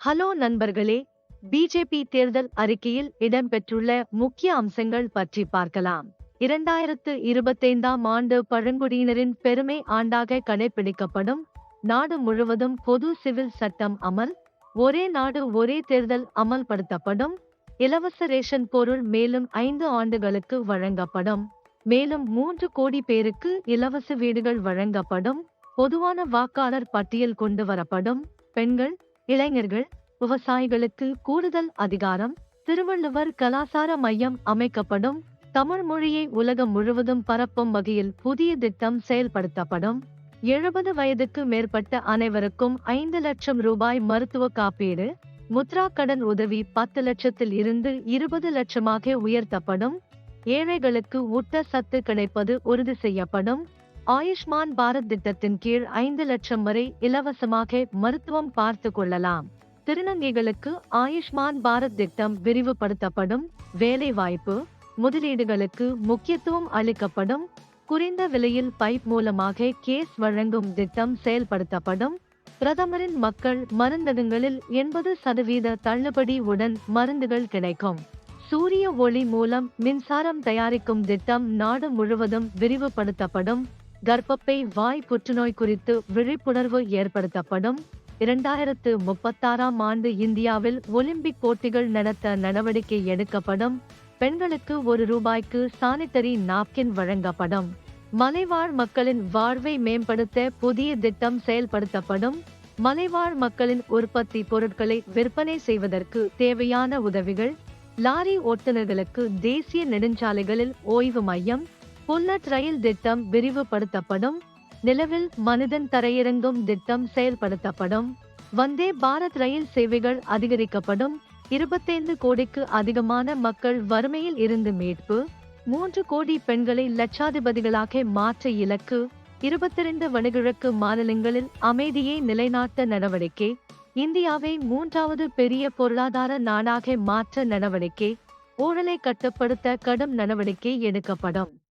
Hello நண்பர்களே BJP தேர்தல் அறிக்கையில் இடம்பெற்றுள்ள முக்கிய அம்சங்கள் பற்றி பார்க்கலாம். இரண்டாயிரத்து இருபத்தைந்தாம் ஆண்டு பழங்குடியினரின் பெருமை ஆண்டாக கடைபிடிக்கப்படும் நாடு முழுவதும் பொது சிவில் சட்டம் அமல் ஒரே நாடு ஒரே தேர்தல் அமல்படுத்தப்படும் இலவச ரேஷன் பொருள் மேலும் ஐந்து ஆண்டுகளுக்கு வழங்கப்படும் மேலும் மூன்று கோடி பேருக்கு இலவச வீடுகள் வழங்கப்படும் பொதுவான வாக்காளர் பட்டியல் கொண்டு வரப்படும் பெண்கள் இளைஞர்கள் விவசாயிகளுக்கு கூடுதல் அதிகாரம் திருவள்ளுவர் கலாசார மையம் அமைக்கப்படும் தமிழ் மொழியை உலகம் முழுவதும் பரப்பும் வகையில் புதிய திட்டம் செயல்படுத்தப்படும். எழுபது வயதுக்கு மேற்பட்ட அனைவருக்கும் ஐந்து லட்சம் ரூபாய் மருத்துவ காப்பீடு முத்ரா கடன் உதவி பத்து லட்சத்தில் இருந்து இருபது லட்சமாக உயர்த்தப்படும். ஏழைகளுக்கு ஊட்ட சத்து கிடைப்பது உறுதி செய்யப்படும். ஆயுஷ்மான் பாரத் திட்டத்தின் கீழ் ஐந்து லட்சம் வரை இலவசமாக மருத்துவம் பார்த்து கொள்ளலாம். திருநங்கைகளுக்கு ஆயுஷ்மான் பாரத் திட்டம் விரிவுபடுத்தப்படும். வேலைவாய்ப்பு முதலீடுகளுக்கு முக்கியத்துவம் அளிக்கப்படும். குறைந்த விலையில் பைப் மூலமாக கேஸ் வழங்கும் திட்டம் செயல்படுத்தப்படும். பிரதமரின் மக்கள் மருந்தகங்களில் எண்பது சதவீத தள்ளுபடி உடன் மருந்துகள் கிடைக்கும். சூரிய ஒளி மூலம் மின்சாரம் தயாரிக்கும் திட்டம் நாடு முழுவதும் விரிவுபடுத்தப்படும். கர்ப்பப்பை வாய் புற்றுநோய் குறித்து விழிப்புணர்வு ஏற்படுத்தப்படும். இரண்டாயிரத்து முப்பத்தாறாம் ஆண்டு இந்தியாவில் ஒலிம்பிக் போட்டிகள் நடத்த நடவடிக்கை எடுக்கப்படும். பெண்களுக்கு ஒரு ரூபாய்க்கு சானிட்டரி நாப்கின் வழங்கப்படும். மலைவாழ் மக்களின் வாழ்வை மேம்படுத்த புதிய திட்டம் செயல்படுத்தப்படும். மலைவாழ் மக்களின் உற்பத்தி பொருட்களை விற்பனை செய்வதற்கு தேவையான உதவிகள். லாரி ஓட்டுநர்களுக்கு தேசிய நெடுஞ்சாலைகளில் ஓய்வு மையம். புல்லட் ரயில் திட்டம் விரிவுபடுத்தப்படும். நிலவில் மனிதன் தரையிறங்கும் திட்டம் செயல்படுத்தப்படும். வந்தே பாரத் ரயில் சேவைகள் அதிகரிக்கப்படும். இருபத்தைந்து கோடிக்கு அதிகமான மக்கள் வறுமையில் இருந்து மீட்பு. மூன்று கோடி பெண்களை லட்சாதிபதிகளாக மாற்ற இலக்கு. இருபத்திரண்டு வடகிழக்கு மாநிலங்களில் அமைதியை நிலைநாட்ட நடவடிக்கை. இந்தியாவை மூன்றாவது பெரிய பொருளாதார நாடாக மாற்ற நடவடிக்கை. ஊழலை கட்டுப்படுத்த கடும் நடவடிக்கை எடுக்கப்படும்.